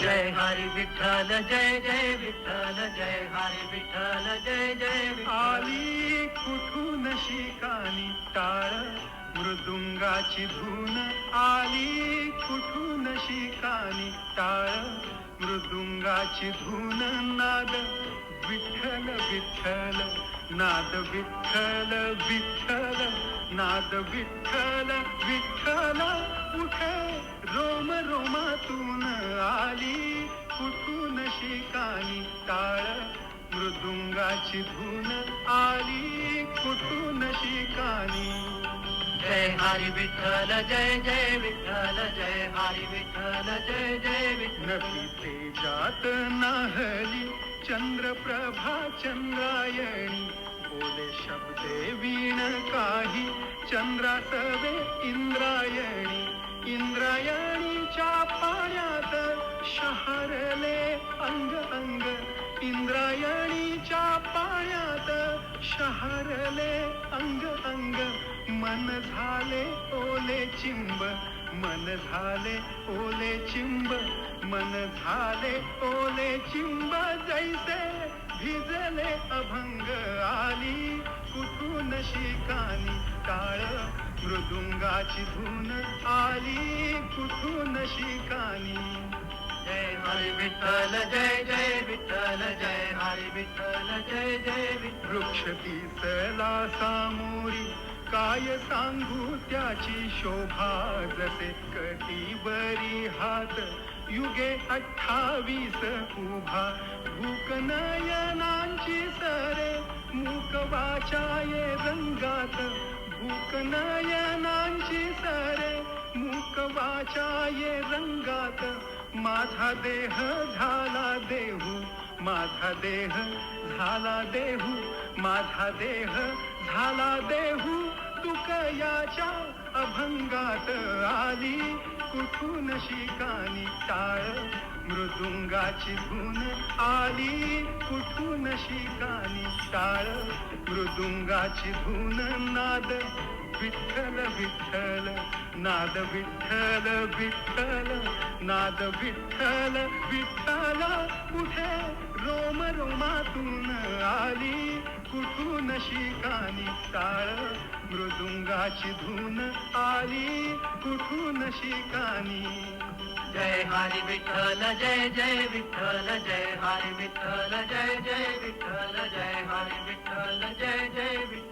जय हरी विठ्ठल जय जय विठ्ठल जय हरी विठ्ठल जय जय आली कुठून शिकानी टाळ? मृदुंगाची धून आली कुठून शिकानी टाळ? मृदुंगाची धून नाद विठ्ठल विठ्ठल नाद विठ्ठल विठ्ठल नाद विठ्ठल विठ्ठल. उठे रोम रोमातून आली कुठून शिकानी टाळ मृदुंगाची धून आली कुठून शिकानी? जय हरी विठ्ठल जय जय विठ्ठल जय हरी विठ्ठल जय जय विठ्ठल. ते जात नाहली चंद्रप्रभा चंद्रायणी. बोले शब्दे वीण काही चंद्रासवे इंद्रायणी. रंग इंद्रायणीच्या पाण्यात शहरले अंग अंग. मन झाले ओले चिंब मन झाले ओले चिंब मन झाले ओले चिंब. जैसे भिजले अभंग आली कुठून शिकानी टाळ मृदुंगाची धून आली कुठून शिकानी. जय हरी विठ्ठल जय जय विठ्ठल जय हरी विठ्ठल जय जय विठ्ठल. वृक्ष दिसला सामोरी काय सांगू त्याची शोभा जसे कटीवरी हात. युगे अठ्ठावीस उभा भूक नयनांची सरे मूक वाचाये रंगात. भूक नयनांची सरे मूक वाचाये रंगात. माझा देह झाला देहू माझा देह झाला देहू माझा देह झाला देहू तुकयाच्या अभंगात आली. कुठून शिकानी टाळ? मृदुंगाची धून आली. कुठून शिकानी टाळ? मृदुंगाची धून नाद विठ्ठल विठ्ठल नाद विठ्ठल विठ्ठल नाद विठ्ठल विठ्ठल. कुठे रोम रोमातून आली? कुठून शिकानी टाळ? मृदुंगाची धून आली कुठून शिकानी? जय हरी विठ्ठल जय जय विठ्ठल जय हरी विठ्ठल जय जय विठ्ठल जय हरी विठ्ठल जय जय विठ्ठल.